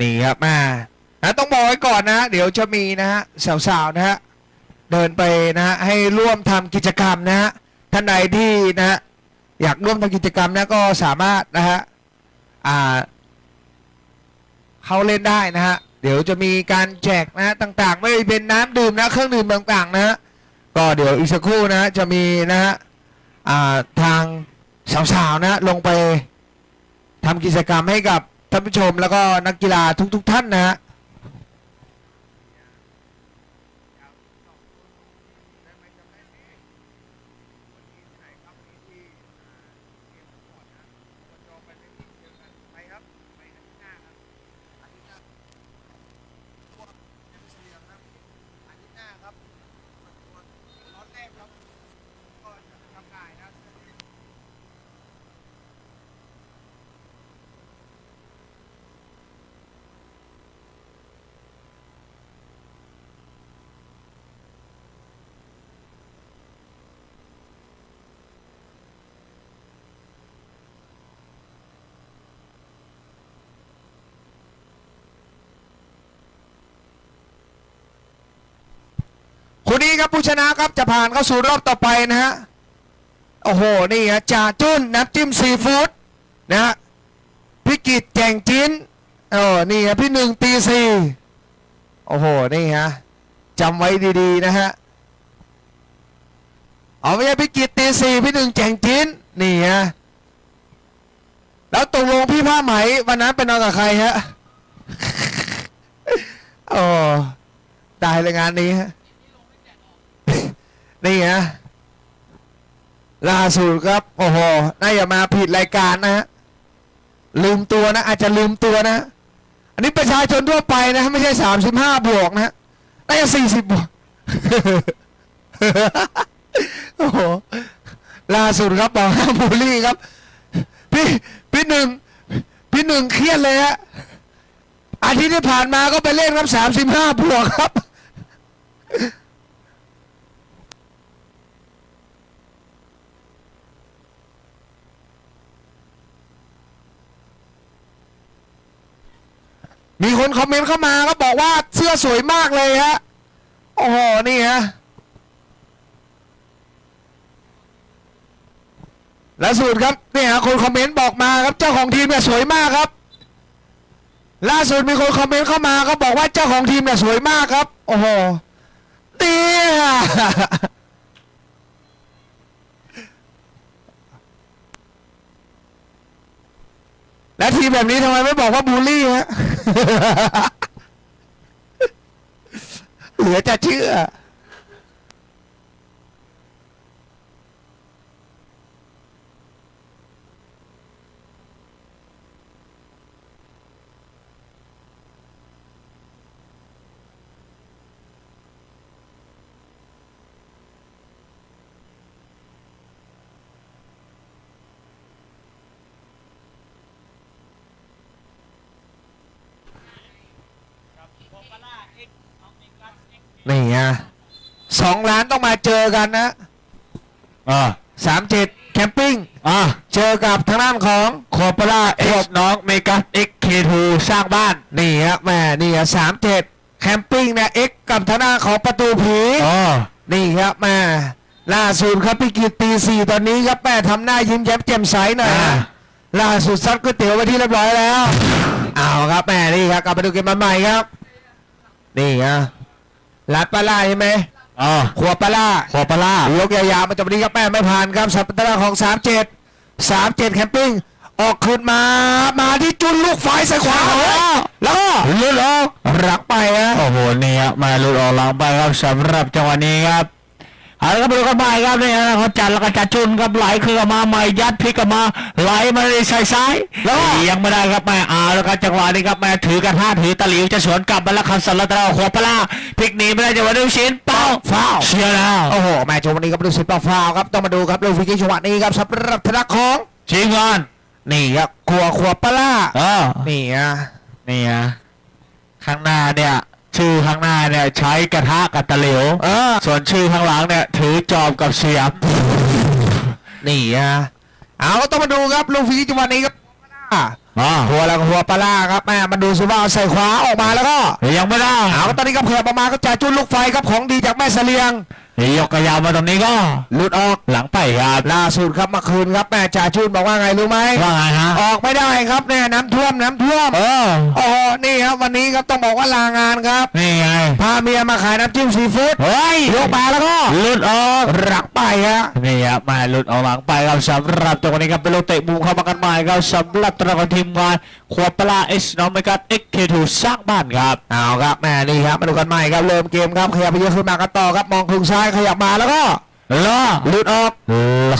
นี่ครับมานะต้องบอกไว้ก่อนนะ เดี๋ยวจะมีนะฮะสาวๆนะฮะเดินไปนะฮะให้ร่วมทำกิจกรรมนะฮะท่านใดที่นะฮะอยากร่วมทำกิจกรรมนะก็สามารถนะฮะอ่าเข้าเล่นได้นะฮะเดี๋ยวจะมีการแจกนะฮะต่างๆ ไม่ว่าจะเป็นน้ำดื่มนะเครื่องดื่มต่างๆนะฮะก็เดี๋ยวอีกสักครู่นะฮะจะมีนะฮะอ่าทางสาวๆนะฮะลงไปทำกิจกรรมให้กับ ท่านผู้ชมแล้วก็นักกีฬาทุก ๆ ท่านนะฮะ นี้ครับผู้ชนะครับจะผ่านเข้าสู่รอบต่อไปนะฮะ โอ้โห นี่ฮะจ่าจุ้นน้ำจิ้มซีฟู้ดนะฮะพี่กิจแจงจิ้นเออนี่ฮะพี่หนึ่งตีสี่โอ้โห นี่ฮะจำไว้ดีๆนะฮะ เอาไม่ใช่พี่กิจตีสี่พี่หนึ่งแจงจิ้นนี่ฮะ แล้วตกลงพี่ผ้าไหมวันนั้นไปนอนกับใครฮะ โอ้ตายเลยงานนี้ฮะ นี่ฮะล่าสุดครับโอ้โหน่าจะมาผิดรายการนะฮะลืมตัวนะ อาจจะลืมตัวนะ อันนี้ประชาชนทั่วไปนะ ไม่ใช่สามสิบห้าบวกนะฮะน่าจะสี่สิบบวกโอ้โหล่าสุดครับบอกห้ามบูลลี่ครับ พี่พี่หนึ่งพี่หนึ่งเครียดเลยฮะอาทิตย์ที่ผ่านมาก็ไปเล่นครับสามสิบห้าบวกครับ มีคนคอมเมนต์เข้ามาก็บอกว่าเสื้อสวยมากเลยฮะ โอ้โห นี่ฮะล่าสุดครับเนี่ยคนคอมเมนต์บอกมาครับเจ้าของทีมเนี่ยสวยมากครับ ล่าสุดมีคนคอมเมนต์เข้ามาก็บอกว่าเจ้าของทีมเนี่ยสวยมากครับ โอ้โหเนี่ย และทีมแบบนี้ทำไมไม่บอกว่าบูลลี่ฮะ เหลือจะเชื่อ นี่ไงสองล้านต้องมาเจอกันนะอ่าสามเจ็ดแคมปิ้งอ่าเจอกับทางด้านของ คอปล่าเอ็กน้องเมกาเอ็กเคทูสร้างบ้าน นี่ฮะแม่นี่ฮะสามเจ็ดแคมปิ้งนะเอ็กกับทางด้านของประตูผีอ๋อนี่ครับแม่ล่าสุดครับพี่กิตตีสี่ตอนนี้ครับแม่ทำหน้ายิ้มแย้มแจ่มใสหน่อยฮะล่าสุดซัดก๋วยเตี๋ยวไปที่เรียบร้อยแล้ว เอาครับแม่นี่ครับกลับมาดูเกมมาใหม่ครับ นี่ฮะ ลัดปลาล่าใช่ไหมอ๋อขวบปลาล่าคอปล่ายกยาวๆมาจบวันนี้ครับแม่ไม่ผ่านครับสัปดาห์ของ 37 37 แคมปิ้ง ออกคืนมา มาที่จุนลูกไฟใส่ขวาแล้วก็ลุ้นออกรักไปฮะโอ้โหนี่ครับมาลุ้นออกหลังไปครับสำหรับจังหวะนี้ครับ เอาละครับไปดูกันใหม่ครับนี่นะเขาจัดแล้วก็จัดจุนครับไหลคือกลับมาใหม่ยัดพลิกกลับมาไหลมาในใส่ซ้ายแล้วยังไม่ได้ครับแม่เอาแล้วครับจังหวะนี้ครับแม่ถือกระทะถือตะหลิวจะสวนกลับมาแล้วครับสำหรับตะขวบปลาพลิกหนีไม่ได้จังหวะนี้ชินเป้าฟาวเชียร์แล้วโอ้โหแม่ชมวันนี้ครับดูสิบเปล่าฟาวครับต้องมาดูครับดูฟิกจังหวะนี้ครับสำหรับธนาของชิงก่อนนี่ครับขวบขวบปลาล่าเออนี่ฮะนี่ฮะข้างหน้าเนี่ย ชื่อข้างหน้าเนี่ยใช้กระทะกับตะหลิวเออ ส่วนชื่อข้างหลังเนี่ยถือจอบกับเสียบนี่ฮะเอาก็ต้องมาดูครับลูกฟิกจังหวะนี้ครับอ่าหัวแล้วก็หัวปลาล่าครับแม่มาดูซิว่าใส่ขวาออกมาแล้วก็ ยังไม่ได้ เอาตอนนี้ก็เผื่อประมาณก็จ่าจุดลูกไฟครับของดีจากแม่เสลียง ยกกระยาวมาตรงนี้ก็หลุดออกหลังไปครับล่าสุดครับเมื่อคืนครับแม่จ่าจุดบอกว่าไงรู้ไหมว่าไงฮะออกไม่ได้ครับเนี่ยน้ำท่วมน้ำท่วมเออโอ้โหนี่ครับวันนี้ครับต้องบอกว่าลางานครับนี่ไงพาเมียมาขายน้ำจิ้มซีฟู้ดเฮ้ยยกมาแล้วก็หลุดออกหลักไปฮะนี่ครับมาหลุดออกหลังไปครับสำหรับตัวนี้ครับเป็นลูกเตะมุมเข้ามากันใหม่ครับสำหรับตัวของทีมงานขวบปลาเอสน้องเมกัสเอ็กเคทูสร้างบ้านครับเอาครับแม่นี่ครับมาดูกันใหม่ครับเริ่มเกมครับขยับไปเยอะขึ้นมากันต่อครับมองครึ่งซ้ายขยับมาแล้วก็แล้วหลุดออก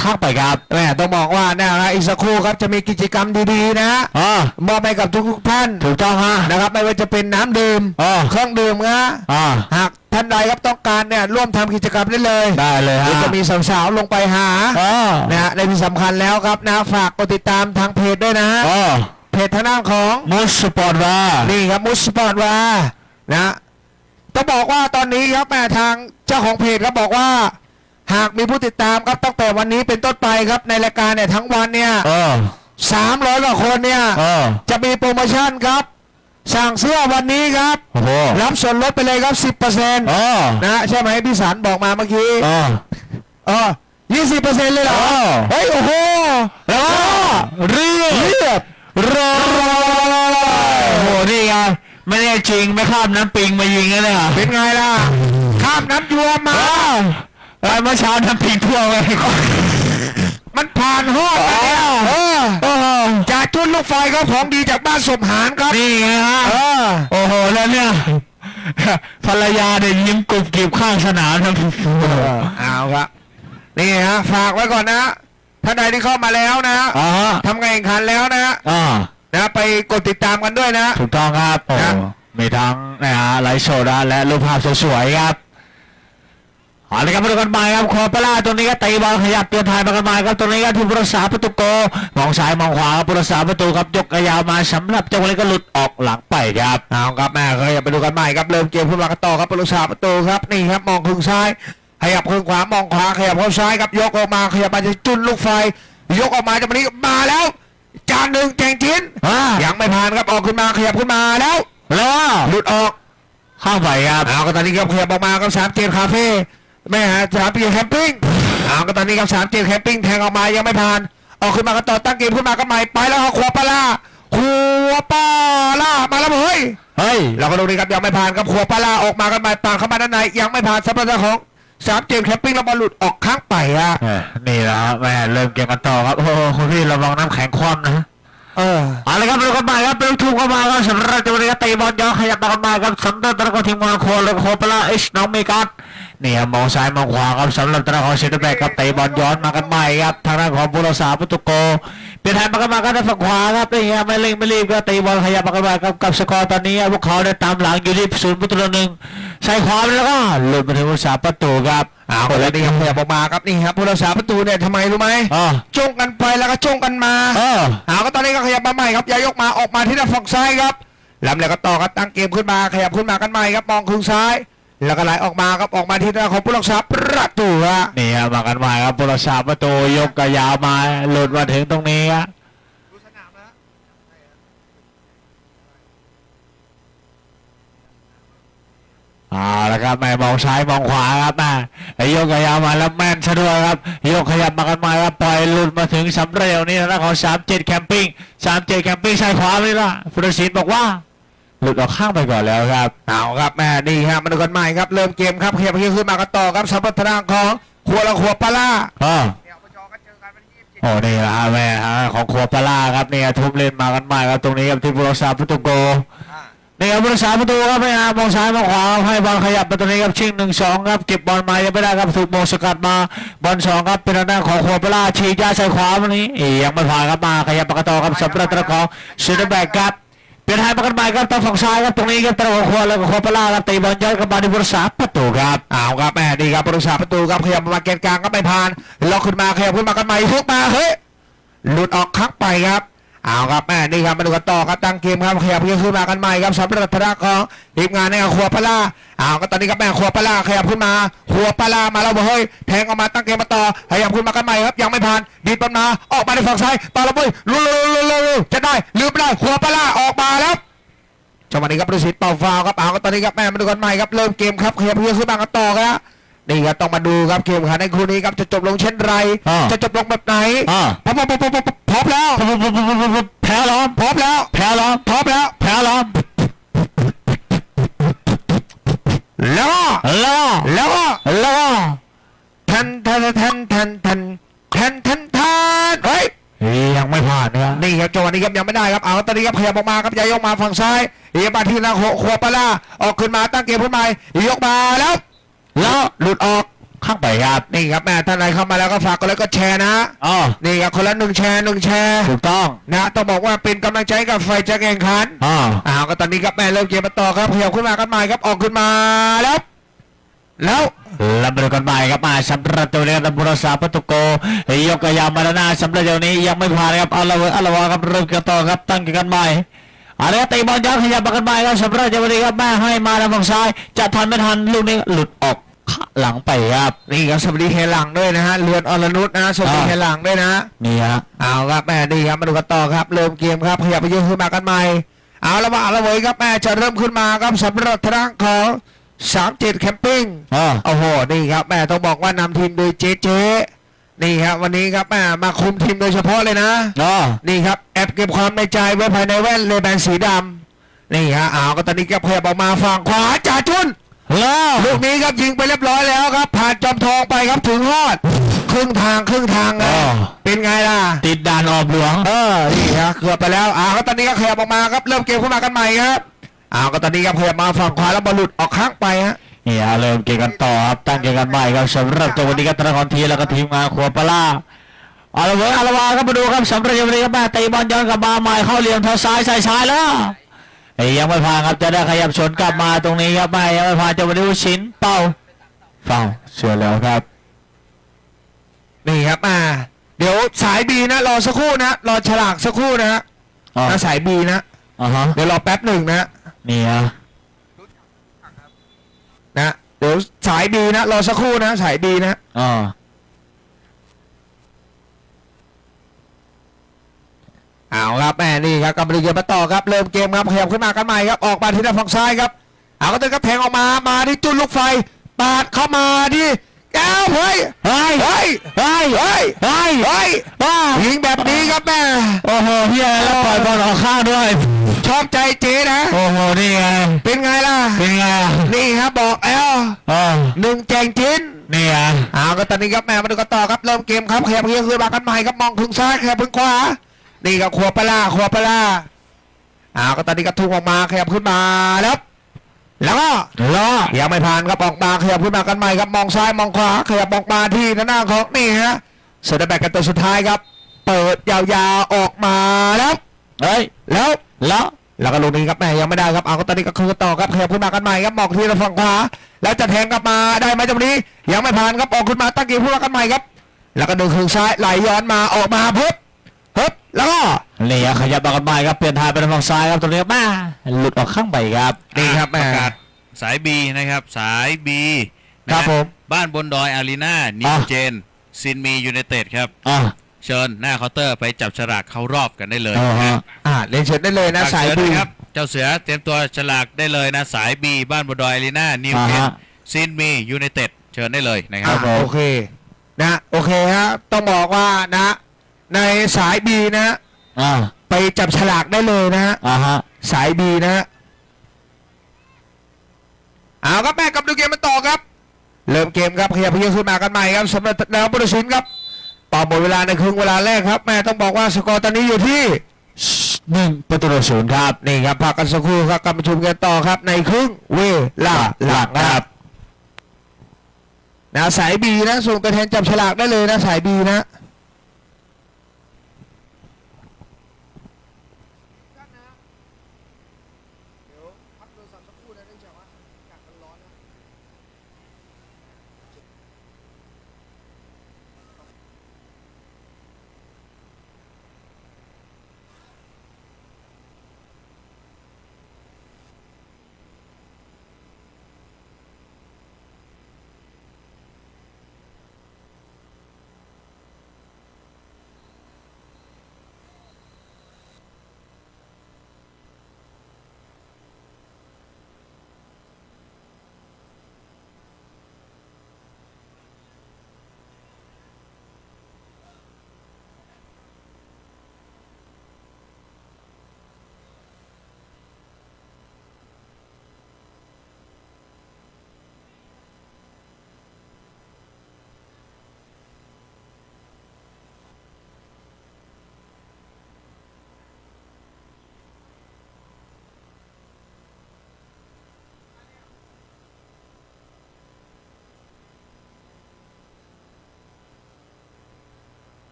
ข้างไปครับแม่ต้องบอกว่านะฮะอีกสักครู่ครับจะมีกิจกรรมดีๆนะฮะอ๋อมอบให้กับทุกๆท่านถูกต้องฮะนะครับไม่ว่าจะเป็นน้ำดื่มอ๋อเครื่องดื่มนะอ๋อหากท่านใดครับต้องการเนี่ยร่วมทำกิจกรรมได้เลยได้เลยฮะเดี๋ยวจะมีสาวๆลงไปหาอ๋อนะฮะในที่สำคัญแล้วครับนะฝากกดติดตามทางเพจด้วยนะฮะอ๋อเพจทางด้านของมูสปอร์ตวานี่ครับมุสปอร์ตวานะต้องบอกว่าตอนนี้ครับแม่ทาง เจ้าของเพจครับบอกว่า หากมีผู้ติดตามครับตั้งแต่วันนี้เป็นต้นไปครับในรายการเนี่ยทั้งวันเนี่ยเออสามร้อยกว่าคนเนี่ยเออจะมีโปรโมชั่นครับ สั่งเสื้อวันนี้ครับ โอ้โหรับส่วนลดไปเลยครับสิบเปอร์เซ็นต์เออนะใช่ไหมพี่สันบอกมาเมื่อกี้เออ เออยี่สิบเปอร์เซ็นต์เลยเหรอเออ เฮ้ยโอ้โหแล้วก็เรียบเรียบรอโอ้โหนี่ไงไม่ได้จริงไม่ข้ามน้ำปิงมายิงนะเนี่ยเป็นไงล่ะ ข้ามน้ำยวมมา เออเมื่อเช้าน้ำปิงท่วมเลยมันผ่านห้องมาเนี่ยเออโอ้โหจ่าจุดลูกไฟก็ของดีจากบ้านสมหารครับ นี่ไงฮะเออโอ้โหแล้วเนี่ยภรรยาเนี่ยยิ้มกรุบกริบข้างสนามนะเอาครับนี่ฮะฝากไว้ก่อนนะท่านใดที่เข้ามาแล้วนะอ๋อทำการแข่งขันแล้วนะอ๋อนะไปกดติดตามกันด้วยนะ ถูกต้องครับโอ้ครับมีทั้งนะฮะไลฟ์โชว์นะและรูปภาพสวยๆครับ เอาละครับมาดูกันใหม่ครับคอปลาตัวนี้ก็ตีบอลขยับตัวถ่ายมากันใหม่ครับตัวนี้ก็ที่ผู้รักษาประตูโกมองซ้ายมองขวาครับผู้รักษาประตูครับยกกระยาวมาสำหรับเจ้าวันนี้ก็หลุดออกหลังไปครับเอาครับแม่ขยับไปดูกันใหม่ครับเริ่มเกมขึ้นมากันต่อครับปรุษาประตูครับนี่ครับมองครึ่งซ้ายขยับครึ่งขวามองขวาขยับเข้าซ้ายครับยกออกมาขยับมาจะจุนลูกไฟ ยกออกมาจะมานี้มาแล้วจานหนึ่งแกงชิ้นอ่ายังไม่ผ่านครับออกขึ้นมาขยับขึ้นมาแล้วแล้วหลุดออกข้างไปครับเอาก็ตอนนี้ครับขยับออกมาครับสามเจ็ดคาเฟ่ แม่ฮะสามเจ็ดแคมปิ้งเอาก็ตอนนี้ครับสามเจ็ดแคมปิ้งแทงออกมายังไม่ผ่านออกขึ้นมาก็ต่อตั้งเกมขึ้นมาก็ใหม่ไปแล้วครับขวาปลาล่าขวาปลาล่ามาแล้วเฮ้ยเฮ้ยเราก็ดูนี่ครับยังไม่ผ่านครับขวบปลาล่าออกมากันใหม่ปานเข้ามาด้านในยังไม่ผ่านสำหรับเจ้าของสามเกมแคมปิ้งแล้วบอลหลุดออกข้างไปฮะเออนี่แหละครับแม่เริ่มเกมกันต่อครับโอ้โหคุณพี่ระวังน้ำแข็งคว่ำนะเออเอาละครับดูกันใหม่ครับเป็นลูกทุ่งเข้ามาครับสำหรับตัวนี้ก็ตีบอลย้อนขยับมากันใหม่ครับสำหรับตัวของทีมงานโคและโคปลาเอชน้องเมกัส นี่ครับมองซ้ายมองขวาครับสำหรับตัวของเซนเตอร์แบ็กครับตีบอลย้อนมากันใหม่ครับทางด้านของบุรษาประตูโกเปลี่ยนแทนมากันมากันทางฝั่งขวาครับนี่ครับไม่เร่งไม่รีบก็ตีบอลขยับมากันมาครับกับสกอร์ตอนนี้พวกเขาได้ตามหลังอยู่ที่ศูนย์ประตูต่อหนึ่งใส่ขวาไปแล้วก็หลุดมาถึงบุรษาประตูครับเอาแล้วนี่ครับขยับออกมาครับนี่ครับผู้รักษาประตูเนี่ยทำไมรู้ไหมอ๋อจ้องกันไปแล้วก็จ้องกันมาเออเอาก็ตอนนี้ก็ขยับมาใหม่ครับยายกมาออกมาที่ด้านฝั่งซ้ายครับลำแล้วก็ต่อครับตั้งเกมขึ้นมาขยับขึ้นมากันใหม่ครับมองครึ่งซ้าย แล้วก็ไหลออกมาครับออกมาที่ด้าของผู้รักษาประตูฮะนี่ครับมากันใหม่ครับบุรษาประตูยกกระยาวมาหลุดมาถึงตรงนี้ครับเอาละครับแม่มองซ้ายมองขวาครับแม่ไอ้โยกขยับมาแล้วแม่นซะด้วยครับโยกขยับมากันมาครับปล่อยหลุดมาถึงสำเร็จนี่นะของสามเจ็ดแคมปิ้งสามเจ็ดแคมปิ้งซ้ายขวาเลยล่ะพุทธศิลป์บอกว่า หลุดออกข้างไปก่อนแล้วครับ เอาครับแม่นี่ครับมาดูกันใหม่ครับ เริ่มเกมครับขยับขึ้นมากันต่อครับสำหรับทางของครัวละครัวปลาล่าอ๋อโอ้นี่แหละฮะแม่ฮะของครัวปลาร่าครับเนี่ยทุ่มเล่นมากันใหม่ครับตรงนี้ครับที่บุรษาประตูโกนี่ครับบุรษาประตูครับแม่ฮะมองซ้ายมองขวาให้บอลขยับไปตรงนี้ครับชิงหนึ่งสองครับเก็บบอลมายังไม่ได้ครับถูกโมงสกัดมาบอลสองครับเป็นทางด้านของครัวปลาร่าฉีกยาใส่ขวาวันนี้อียังไม่ผ่านครับมาขยับปากกาตอครับสำหรับตะของเซนเตอร์แบ็กครับ เปลี่ยนให้มากันใหม่ครับตรงฝั่งซ้ายครับตรงนี้ครับตะของครัวแล้วก็ครัวปลาร่าครับตีบอลย้อนกลับมาที่บุรษาประตูครับเอาครับแม่ดีครับผู้รักษาประตูครับขยับมาเกนกลางก็ไม่ผ่านล็อกขึ้นมาขยับขึ้นมากันใหม่ทุกมาเฮ้ยหลุดออกคักไปครับ เอาครับแม่นี่ครับมาดูกันต่อครับตั้งเกมครับขยับเพื่อขึ้นมากันใหม่ครับสำหรับทางของทีมงานในครัวปลาร้าเอาก็ตอนนี้ครับแม่ครัวปลาขยับขึ้นมาครัวปลามาแล้วเฮ้ยแทงออกมาตั้งเกมมาต่อขยับขึ้นมากันใหม่ครับยังไม่ผ่านดีดบอลมาออกมาในฝั่งซ้ายต่อระเบิดลุลุจะได้หรือไม่ได้ครัวปลาออกมาแล้วจังหวะนี้ครับฤศิษฐ์เป่าฟาวครับเอาก็ตอนนี้ครับแม่มาดูกันใหม่ครับเริ่มเกมครับขยับเพื่อขึ้นมากันต่อครับ นี่ครับต้องมาดูครับเกมขันในคู่นี้ครับจะจบลงเช่นไร อ่าจะจบลงแบบไหนอ่า พร้อมพร้อมพร้อมพร้อมพร้อมแล้วแพ้ล้อมพร้อมแล้วแพ้ล้อมพร้อมแล้วแพ้ล้อมแล้วก็แล้วแล้วก็แล้วทันทันทันทันทันทันทันทันเฮ้ย ยังไม่ผ่านนะครับนี่ครับจังหวะนี้ครับยังไม่ได้ครับเอาตอนนี้ครับขยับออกมาครับยายยกมาฝั่งซ้ายเอียมาที่นาโคขวบปลาล่าออกขึ้นมาตั้งเกมขึ้นใหม่ยกมาแล้ว แล้วหลุดออกข้างไปครับนี่ครับแม่ท่านใดเข้ามาแล้วก็ฝากกดไลค์กดแชร์นะอ๋อนี่ครับคนละหนึ่งแชร์หนึ่งแชร์ถูกต้องนะต้องบอกว่าเป็นกำลังใจให้กับไฟจะแข่งขันอ๋ออ้าวก็ตอนนี้ครับแม่เริ่มเกมมาต่อครับขยับขึ้นมากันใหม่ครับออกขึ้นมาแล้วแล้วแล้วมาดูกันใหม่ครับมาสำหรับตัวนี้ครับบุรษาปตุโกยกกระยามาแล้วนะสำหรับเดี๋ยวนี้ยังไม่ผ่านครับเอาละเว้ยเอาละวะครับเริ่มกันต่อครับตั้งกันใหม่เอาละครับตีบอลยาวขยับมากันใหม่ครับสำหรับเดี๋ยวนี้ครับแม่ให้มาทางฝั่งซ้ายจะทันไม่ทันลูกนี้หลุดออกข้าง หลังไปครับ นี่ครับสวัสดีเฮหลังด้วยนะฮะเรือนอรนุชนะฮะสวัสดีอ่าเฮหลังด้วยนะนี่ฮะเอาครับแม่ดีครับมาดูกันต่อครับเริ่มเกมครับขยับไปยืนขึ้นมากันใหม่เอาละว่าเอาละเว้ยครับแม่จะเริ่มขึ้นมาครับสำหรับทางของสามเจ็ดแคมปิ้งอ๋อโอ้โหนี่ครับแม่ต้องบอกว่านำทีมโดยเจเจนี่ครับวันนี้ครับแม่มาคุมทีมโดยเฉพาะเลยนะอ๋อนี่ครับแอบเก็บความในใจไว้ภายในแว่นเลแบนสีดำนี่ฮะเอาก็ตอนนี้ก็ขยับออกมาฝั่งขวาจ่าจุน แล้วลูกนี้ครับยิงไปเรียบร้อยแล้วครับ ผ่านจอมทองไปครับถึงฮอด ครึ่งทางครึ่งทางนะเป็นไงล่ะ ติดด่านออบหลวง เออนี่ฮะเกือบไปแล้วอ่าก็ตอนนี้ก็ขยับออกมาครับเริ่มเกมขึ้นมากันใหม่ครับอ่าก็ตอนนี้ครับขยับมาฝั่งขวาแล้วบอลหลุดออกข้างไปฮะนี่ฮะเริ่มเกมกันต่อครับตั้งเกมกันใหม่ครับสำหรับตัววันนี้ก็ตะกอนทีแล้วก็ทีมงานครัวปลาล่าเอาละเว้ยเอาละวาครับมาดูครับสำหรับวันนี้ครับแม่ตีบอลย้อนกลับมาใหม่เข้าเหลี่ยมเท้าซ้ายใส่ซ้ายแล้วไอ้ ยังไม่ผ่านครับจะได้ขยับชนกลับมาตรงนี้ครับแม่ยังไม่ผ่านจะวันนี้ชินเป้าเฝ้าเชื่อแล้วครับ นี่ครับอ่าเดี๋ยวสายบีนะรอสักครู่นะรอฉลากสักครู่นะฮะอ๋อนะสายบีนะอ่าฮะเดี๋ยวรอแป๊บหนึ่งนะนี่ฮะนะเดี๋ยวสายบีนะรอสักครู่นะสายบีนะอ๋อ เอาครับแม่นี่ครับกำลังเกมมาต่อครับเริ่มเกมครับขยับขึ้นมากันใหม่ครับออกมาที่ด้านฝั่งซ้ายครับเอาก็เดินกระแพงออกมามาที่จุดลูกไฟปาดเข้ามาที่แก้วเฮ้ยเฮ้ยเฮ้ยเฮ้ยเฮ้ยเฮ้ยเฮ้ยว้ายิงแบบนี้ครับแม่โอ้โหเฮียแล้วปล่อยบอลออกข้างด้วยชอบใจเจ๊นะโอ้โหนี่ไงเป็นไงล่ะเป็นไงอะนี่ครับบอกแล้วอ๋อหนึ่งแจงจิ้นนี่อะเอาก็ตอนนี้ครับแม่มาดูกันต่อครับเริ่มเกมครับขยับเพียงคือมากันใหม่ครับมองถึงซ้ายขยับถึงขวา นี่ครับขวบปลาขวบปลาเอาก็ตอนนี้ก็ทุ่งออกมาขยับขึ้นมาแล้วแล้วก็ล้อยังไม่ผ่านครับออกมาขยับขึ้นมากันใหม่ครับมองซ้ายมองขวาขยับออกมาที่หน้าของนี่ฮะเซอร์แบ็กกันตัวสุดท้ายครับ เปิดยาวๆออกมาแล้วเฮ้ยแล้วล้อแล้วก็ลูกนี้ครับแม่ยังไม่ได้ครับเอาก็ตอนนี้ก็คือต่อครับขยับขึ้นมากันใหม่ครับมองที่ฝั่งขวาแล้วจะแทงกลับมาได้ไหมจังหวะนี้ ยังไม่ผ่านครับออกขึ้นมาตั้งเกมขึ้นมากันใหม่ครับ แล้วก็ดึงคืนซ้ายไหลย้อนมาออกมาเพิ่ มเพิ่มแล้วก็นี่อะขยับมากันใหม่ครับเปลี่ยนทางไปทางฝั่งซ้ายครับตรงนี้ครับแม่หลุดออกข้างไปครับ นี่ครับปแม่ระกาศสายบีนะครับ สายบีนะครับผม บ้านบนดอยอารีนานิวอะ เจนซินมียูไนเต็ดครับ อะเชิญหน้าเคาน์เตอร์ไปจับฉลากเข้ารอบกันได้เลยอ๋อนะฮะฮะอ่าเล่นเชิญได้เลยนะฝากสายเชิญบีนะครับ เจ้าเสือเตรียมตัวฉลากได้เลยนะ สายบีบ้านบนดอยอารีนานิวเจนอ่าฮะ ซินมียูไนเต็ดเชิญได้เลยนะคอ่ารับผมโอเคนะโอเคฮะต้องบอกว่านะ ในสายบีนะอะไปจับฉลากได้เลยนะฮะอะฮะสายบีนะฮะเอาครับแม่กับดูเกมมาต่อครับ เริ่มเกมครับขยับเพียงขึ้นมากันใหม่ครับสำหรับแนวบริสุทธิ์ครับต่อหมดเวลาในครึ่งเวลาแรกครับ แม่ต้องบอกว่าสกอร์ตอนนี้อยู่ที่หนึ่งประตูต่อศูนย์ครับนี่ครับพักกันสักครู่ครับกลับมาชมกันต่อครับ ในครึ่งเวลาหลังครับนะสายบีนะส่งตัวแทนจับฉลากได้เลยนะสายบีนะ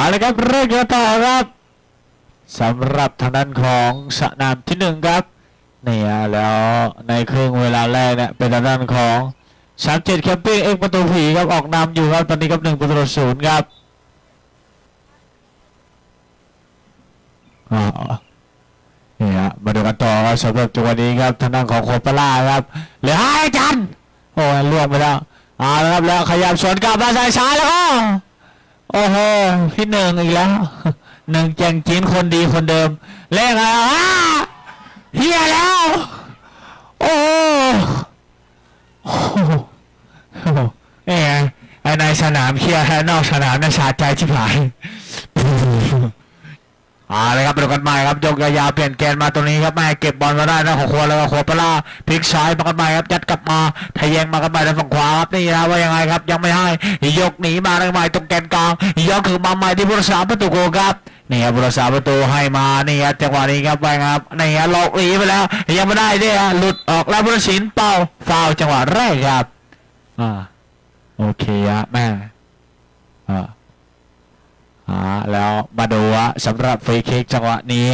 เอาละครับเริ่มกันต่อครับสำหรับทางด้านของสนามที่หนึ่งครับเนี่ยแล้วในครึ่งเวลาแรกเนี่ยเป็นทางด้านของสามเจ็ดแคมปิ้งเอ็กประตูผีครับออกนำอยู่ครับตอนนี้ครับหนึ่งประตูศูนย์ครับอ่านี่ฮะมาดูกันต่อครับสำหรับจังหวะนี้ครับทางด้านของโคปาล่าครับเหลือห้จันโอ้ยล่วงไปแล้วเอาละครับแล้วขยับสวนกลับมาซ้ายซ้ายแล้วก็ โอ้โหพี่หนึ่งอีกแล้วหนึ่งแจงจีนคนดีคนเดิมเลขอะไรอะเฮียแล้ว โอ้โหเอ้ยไอ้ในสนามเฮียแท้นอกสนามน่าสาใจชิบหาย อาเลยครับไปดูกันใหม่ครับยกยาวๆเปลี่ยนแกนมาตรงนี้ครับแม่เก็บบอลมาได้นะของโคแล้วก็โคปลาพลิกซ้ายมากันใหม่ครับยัดกลับมาทะแยงมากันใหม่ทางฝั่งขวาครับนี่นะว่ายังไงครับยังไม่ให้ยกหนีมากันใหม่ตรงแกนกลางยกคือมาใหม่ที่ผู้รักษาประตูโกครับนี่ครับผู้รักษาประตูให้มานี่ครับจังหวะนี้ครับไปครับนี่ครับหลอกหนีไปแล้วยังไม่ได้เนี่ยหลุดออกแล้วผู้ตัดสินเป่าฟาวจังหวะแรกครับอ่าโอเคครับแม่อ่า อ่าแล้วมาดูว่าสำหรับฟรีคิกจังหวะนี้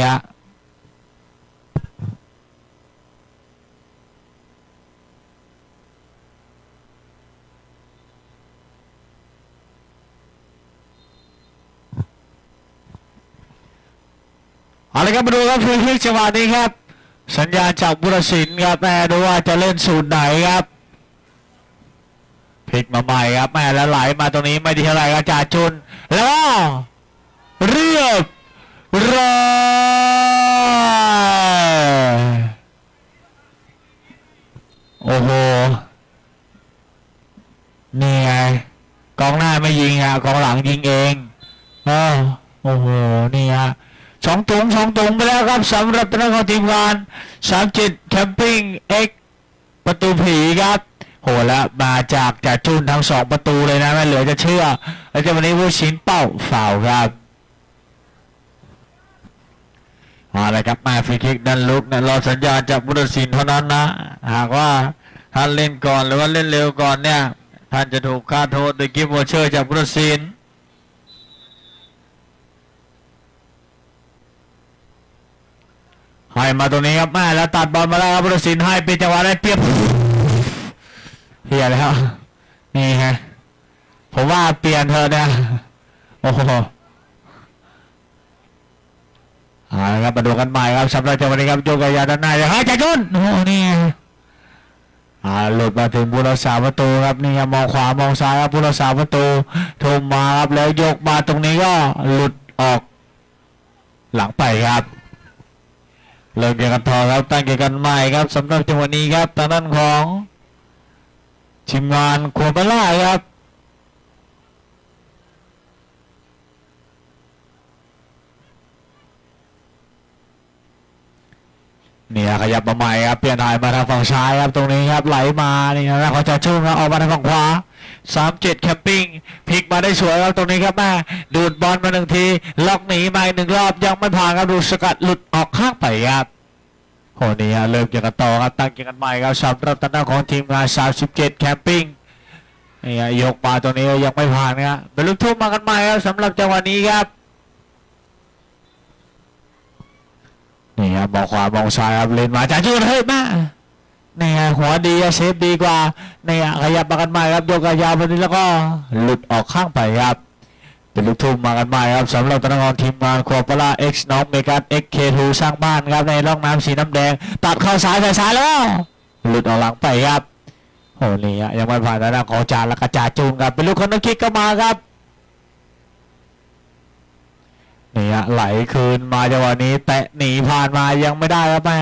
เอาละครับมาดูครับฟรีคิกจังหวะนี้ครับ สัญญาณจากบุรศิลป์ครับแม่ดูว่าจะเล่นสูตรไหนครับ ลิกมาใหม่ครับแม่แล้วไหลมาตรงนี้ไม่ดีเท่าไหร่ครับจ่าจุน แล้ว เรียบร้อยโอ้โหนี่ไงกองหน้าไม่ยิงอะกองหลังยิงเองอ้าวโอ้โหนี่ฮะสองตุงสองตุงไปแล้วครับสำหรับทางของทีมงานสามจิตแคมปิ้งเอ็กประตูผีครับ หแล้วมาจากจ่าจุนทั้งสองประตูเลยนะไม่เหลือจะเชื่อ แล้วจะวันนี้ผู้ชินเป้าฝ่าวครับเอาละครับมาฟรีคิกดันลุกนะรอสัญญาณจากบุรศิลป์เท่านั้นนะ หากว่าท่านเล่นก่อนหรือว่าเล่นเร็วก่อนเนี่ย ท่านจะถูกค่าโทษโดยกิฟต์วอเชอร์จากบุรศิลป์ให้มาตรงนี้ครับแม่แล้วตัดบอลมาแล้วครับบุรศิลป์ให้เป็นจังหวะได้เปรียบ เฮียแล้ว นี่ฮะ ผมว่าเปลี่ยนเธอเนี่ย โอ้โหเอาละครับมาดูกันใหม่ครับสำหรับจังหวะนี้ครับโยกยาด้านหน้าเดี๋ยวให้ใจจุนโอ้โหนี่อ่าหลุดมาถึงบุรษาประตูครับนี่ครับมองขวามองซ้ายครับบุรษาประตูทุ่มมาครับแล้วยกมาตรงนี้ก็หลุดออก หลังไปครับเริ่มเกมกันต่อครับตั้งเกมกันใหม่ครับสำหรับจังหวะนี้ครับทางด้านของ ทีมงานโคบาล่าครับเนี่ยขยับมาใหม่ครับเปลี่ยนถ่ายมาทางฝั่งซ้ายครับตรงนี้ครับไหลมานี่นะเขาจะชุ่มครับออกมาทางฝั่งขวาสามเจ็ดแคมปิ้งพลิกมาได้สวยครับตรงนี้ครับแม่ดูดบอลมาหนึ่งที ล็อกหนีมาอีกหนึ่งรอบยังไม่ผ่านครับดูสกัดหลุดออกข้างไปครับ โหนี่ฮะเริ่มเกี่ยวกันต่อครับตั้งเกี่ยวกันใหม่ครับสำหรับตำแหน่งของทีมงาน37แคมปิ้งนี่ฮะยกมาตรงนี้ยังไม่ผ่านครับเป็นลูกทุ่มมากันใหม่ครับสำหรับจังหวะนี้ครับนี่ครับมองขวามองซ้ายครับเลนมาจากจุดเฮ้ยมานี่ไงหัวดีเซฟดีกว่านี่อะขยับมากันใหม่ครับยกกระยาวไปนี้แล้วก็หลุดออกข้างไปครับ เป็นลูกทุ่มมากันใหม่ครับสำหรับตะนองทีมงานควอปลาเอ็กซ์น้องเมกันเอ็กเคทูสร้างบ้านครับในร่องน้ำสีน้ำแดง ตัดเข้าซ้ายไปซ้ายแล้ว หลุดออกหลังไปครับโอ้นี่อะยังไม่ผ่านทางด้านของจานและกระจาจูนครับเป็นลูกคนนักคิกก็มาครับนี่ฮะไหลคืนมาจังหวะนี้แตะหนีผ่านมายังไม่ได้ครับแม่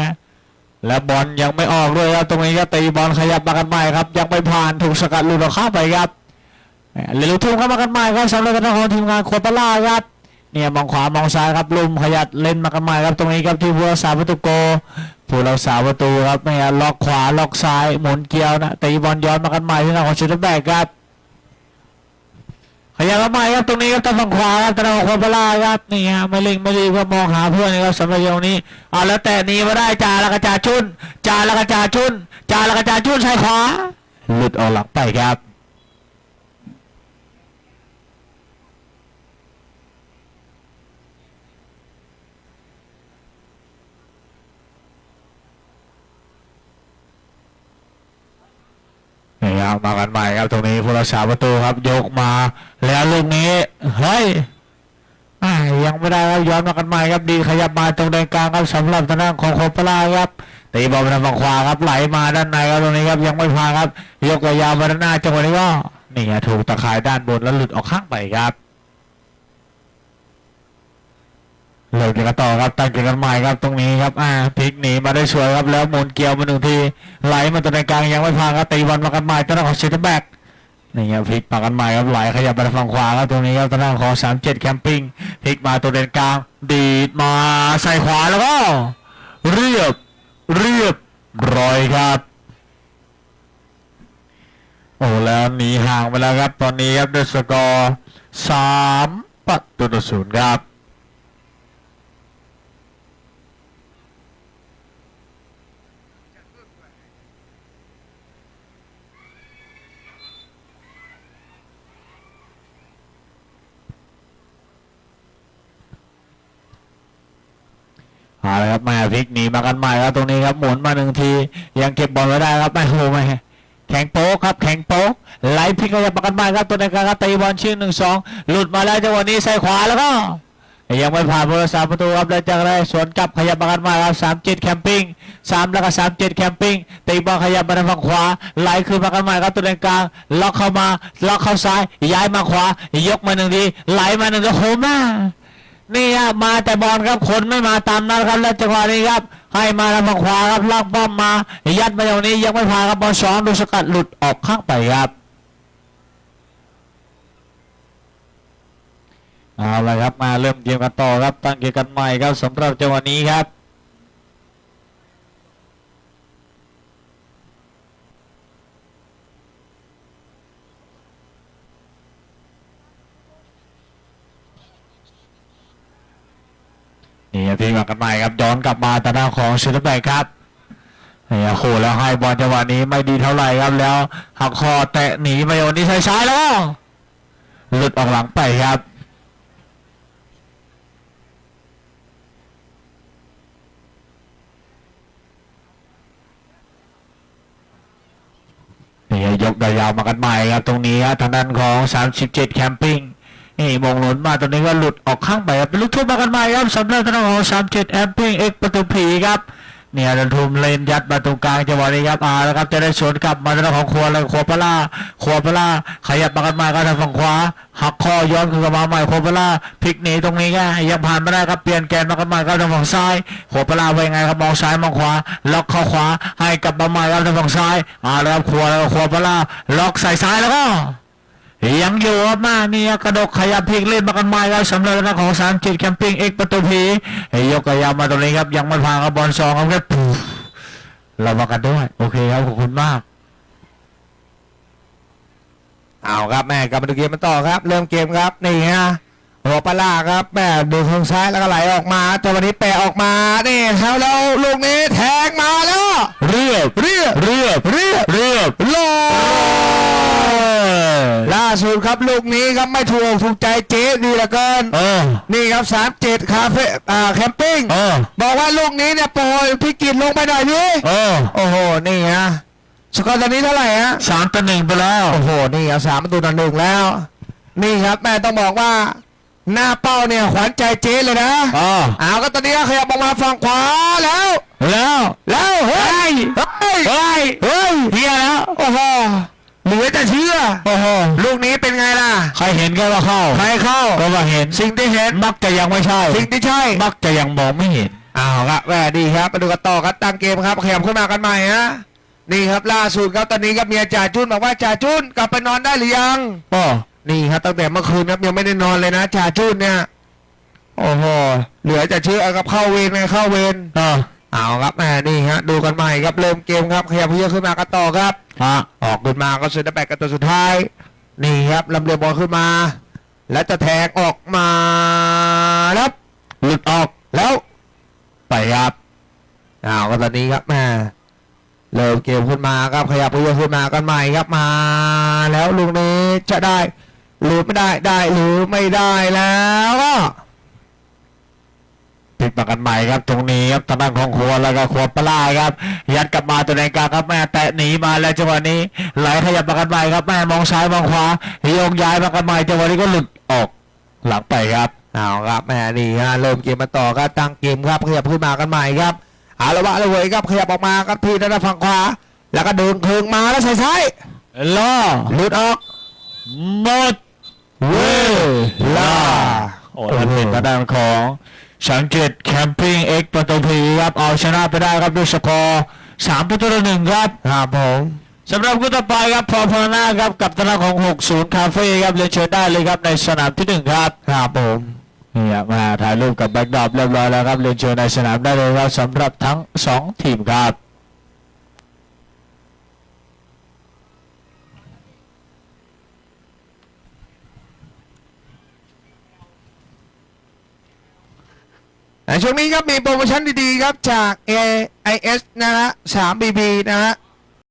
และบอลยังไม่ออกด้วยครับตรงนี้ก็ตีบอลขยับมากันใหม่ครับ ยังไม่ผ่านถูกสกัดหลุดออกข้าไปครับ เลลูทุ่งเข้ามากันใหม่ครับสำหรับทางของทีมงานโคตาล่าครับเนี่ยมองขวามองซ้ายครับลุมขยัดเล่นมากันใหม่ครับตรงนี้ครับที่ผู้รักษาประตูโกผู้รักษาประตูครับเนี่ยล็อกขวาล็อกซ้ายหมุนเกลียวนะตีบอลย้อนมากันใหม่ที่ทาของชุดแบกครับขยับมาใหม่ครับตรงนี้ครับทางฝั่งขวาครับทาของควาลาครับนี่ฮะไม่เล็งไม่รีก็มองหาเพื่อนนะครับสำหรับตรงนี้เอาแล้วแต่นี้มาได้จ่าล้วก็จ่าชุนจ่าล้วก็จ่าชุนจ่าล้วก็จ่าชุนใช้ขวาหลุดออกหลังไปครับ ครับมากันใหม่ครับตรงนี้ผู้รักษาประตูครับยกมา แล้วลูกนี้เฮ้ยยังไม่ได้ครับย้อนมากันใหม่ครับดีขยับมาตรงแดนกลางครับสำหรับทางด้านของโคปลาครับตีบอลไปทางฝั่งขวาครับไหลมาด้านในครับตรงนี้ครับยังไม่พาครับ ยกยาวๆมาด้านหน้าจังหวะนี้ก็นี่ถูกตะข่ายด้านบนแล้วหลุดออกข้างไปครับ เลิกเกมกันต่อครับตั้งเกมกันใหม่ครับตรงนี้ครับอ่าพลิกหนีมาได้สวยครับแล้วหมุนเกลียวมาหนึ่งทีไหลมาตรงแดนกลางยังไม่พาครับตีบอลมากันใหม่ตอนนั้นของเซนเตแบกนี่ครับพลิกมากันใหม่ครับไหลขยับไปทางฝั่งขวาครับตรงนี้ครับทางด้านของ37แคมปิ้งพลิกมาตัวเด่นกลางดีดมาใส่ขวาแล้วก็เรียบเรียบร้อยครับโอ้แล้วหนีห่างไปแล้วครับ ตอนนี้ครับด้วยสกอร์สามประตูต่อศูนย์ครับ เอาละครับแม่พลิกหนีมากันใหม่ครับตรงนี้ครับหมุนมาหนึ่งที ยังเก็บบอลไว้ได้ครับไม่โหไม่แข็งโป๊กครับแข็งโป๊กไหลพลิกขยับมากันใหม่ครับตัวในกลางครับตีบอลชื่อหนึ่งสองหลุดมาแล้วจังหวะนี้ใส่ขวาแล้วก็ยังไม่ผ่านผู้รักษาประตูครับแล้วจากได้สวนกลับขยับมากันใหม่ครับสามเจ็ดแคมปิ้งสามแล้วก็สามเจ็ดแคมปิ้งตีบอลขยับมาทางฝั่งขวาไหลขึ้นมากันใหม่ครับตัวในกลางล็อกเข้ามาล็อกเข้าซ้ายย้ายมาขวา ยกมาหนึ่งทีไหลมาหนึ่งทีโหมา นี่ครับมาแต่บอลครับคนไม่มาตามนั้นครับและจังหวะนี้ครับ ให้มาทางขวาครับลากป้อมมา ยัดมาอย่างนี้ยังไม่พาครับบอลสองดูสกัดหลุดออกข้างไปครับเอาละครับมาเริ่มเกมกันต่อครับตั้งเกมกันใหม่ครับสำหรับจังหวะนี้ครับ นี่ครับพี่มากันใหม่ครับย้อนกลับมาตาหน้าของเซนเตอร์แบกครับนี่โอ้โหแล้วให้บอลจังหวะนี้ไม่ดีเท่าไหร่ครับแล้วหักคอแตะหนีไปวันนี้ใช้ซ้แล้ว หลุดออกหลังไปครับนี่ยกยาวๆมากันใหม่ครับตรงนี้ครับทางด้านของ 37 แคมปิ้ง นี่มงหนุนมาตรงนี้ก็หลุดออกข้างไปครับเป็นลูกทุ่มมากันใหม่ครับสำหรับทางด้านของ37แอมปิ้งเอ็กประตูผีครับเนี่ยดันทุมเลนยัดมาตรงกลางจังหวะนี้ครับอ่าแล้วครับจะได้สวนกลับมาทางของครัวแล้วครัวปลาครัวปลาขยับมากันใหม่ครับทางฝั่งขวาหักคอย้อนขึ้นมาใหม่ครัวปลาร่าพลิกหนีตรงนี้ก็ยังผ่านไม่ได้ครับเปลี่ยนแกนมากันใหม่ครับทางฝั่งซ้ายครัวปลาร่าไปไงครับมองซ้ายมองขวา ล็อกเข้าขวาให้กลับมาใหม่ครับทางฝั่งซ้ายอ่าแล้วครับครัวแล้วครัวปลาร่าล็อกใส่ซ้ายแล้วก็ ยังอยู่ครับมานี่กระดกขยับพลิกเล่นมากันม่ครับสำหรับทางด้านของสามจิตแคมปิ้งเอกประตูผียกกระยามาตรงนี้ครับ ยังไม่พากับบอลสองครับแค่ปูเรามากันด้วย โอเคครับขอบคุณมากเอาครับแม่กลับมาดูเกมมันต่อครับ เริ่มเกมครับนี่ฮะหัวปลาล่าครับแม่ดูทางซ้ายแล้วก็ไหลออกมา ตัววันนี้แปะออกมานี่แล้วแล้วลูก ครับลูกนี้ครับไม่ถูกอกถูกใจเจ๊ดีเหลือเกินเออ นี่ครับสามเจ็ดคาเฟ่อ่าแคมปิ้งเออ บอกว่าลูกนี้เนี่ยโปรยพิกิตลงไปหน่อยพี่เออโอ้โหนี่ฮะสกอร์ตอนนี้เท่าไหร่ฮะสามต่อหนึ่งไปแล้ว โอ้โหนี่ครับสามประตูต่อหนึ่งแล้ว นี่ครับแม่ต้องบอกว่า หน้าเป้าเนี่ยขวัญใจเจ๊เลยนะอ๋อเอาก็ตอนนี้ก็ขยับออกมาฝั่งขวาแล้ว แล้ว แล้วเฮ้ยเฮ้ยเฮ้ยเฮ้ยเฮียแล้ว โอ้โห เหลือจะเชื่อ โอ้โหลูกนี้เป็นไงล่ะ ใครเห็นก็ว่าเข้า ใครเข้าก็ว่าเห็น สิ่งที่เห็น มักจะยังไม่ใช่ สิ่งที่ใช่ มักจะยังมองไม่เห็นเอาละแม่ดีครับมาดูกันต่อครับตั้งเกมครับขยับขึ้นมากันใหม่ฮะนี่ครับล่าสุดครับตอนนี้ครับเมียจ่าจุนบอกว่าจ่าจุนกลับไปนอนได้หรือยังอ๋อนี่ครับตั้งแต่เมื่อคืนครับยังไม่ได้นอนเลยนะจ่าจุนเนี่ยโอ้โหเหลือจะเชื่อกับเข้าเวรไงเข้าเวรอ๋อ เอาครับแม่นี่ฮะดูกันใหม่ครับเริ่มเกมครับขยับเพื่อขึ้นมากันต่อครับฮะออกขึ้นมาก็เซนเตอร์แบ็กกันตัวสุดท้าย นี่ครับลำเลียงบอลขึ้นมา แล้วจะแทงออกมาครับหลุดออกแล้วไปครับเอาก็ตอนนี้ครับแม่เริ่มเกมขึ้นมาครับขยับเพื่อขึ้นมากันใหม่ครับมา แล้วลูกนี้จะได้หรือไม่ได้ได้หรือไม่ได้แล้วก็ พลิกมากันใหม่ครับตรงนี้ครับทางด้านของครัวแล้วก็ครัวปลาครับ ยัดกลับมาตัวในกลางครับแม่แตะหนีมาแล้วจังหวะนี้ไหลขยับมากันใหม่ครับแม่มองซ้ายมองขวาโยกย้ายมากันใหม่จังหวะนี้ก็หลุดออกหลังไปครับเอาครับแหม่นี่ฮะเริ่มเกมมาต่อครับตั้งเกมครับขยับขึ้นมากันใหม่ครับเอาละวะเลยเว้ยครับขยับออกมาครับที่ด้านฝั่งขวาแล้วก็เดินเคืองมาแล้วใส่ซ้ายล่อหลุดออกหมดเวลาโอ้นั่นเป็นทางด้านของ สังเกตแคมปิ้งเอ็กประตูพีครับเอาชนะไปได้ครับด้วยสกอร์สามประตูต่อหนึ่งครับครับผมสำหรับคู่ต่อไปครับพอพานาครับกับทางด้านของ 60 คาเฟ่ครับเรียนเชิญได้เลยครับในสนามที่หนึ่งครับครับผมเนี่ยมาถ่ายรูปกับแบ็กดรอปเรียบร้อยแล้วครับเรียนเชิญในสนามได้เลยครับสำหรับทั้งสองทีมครับ ช่วงนี้ครับมีโปรโมชั่นดีๆครับจาก AIS นะฮะ 3BB นะฮะ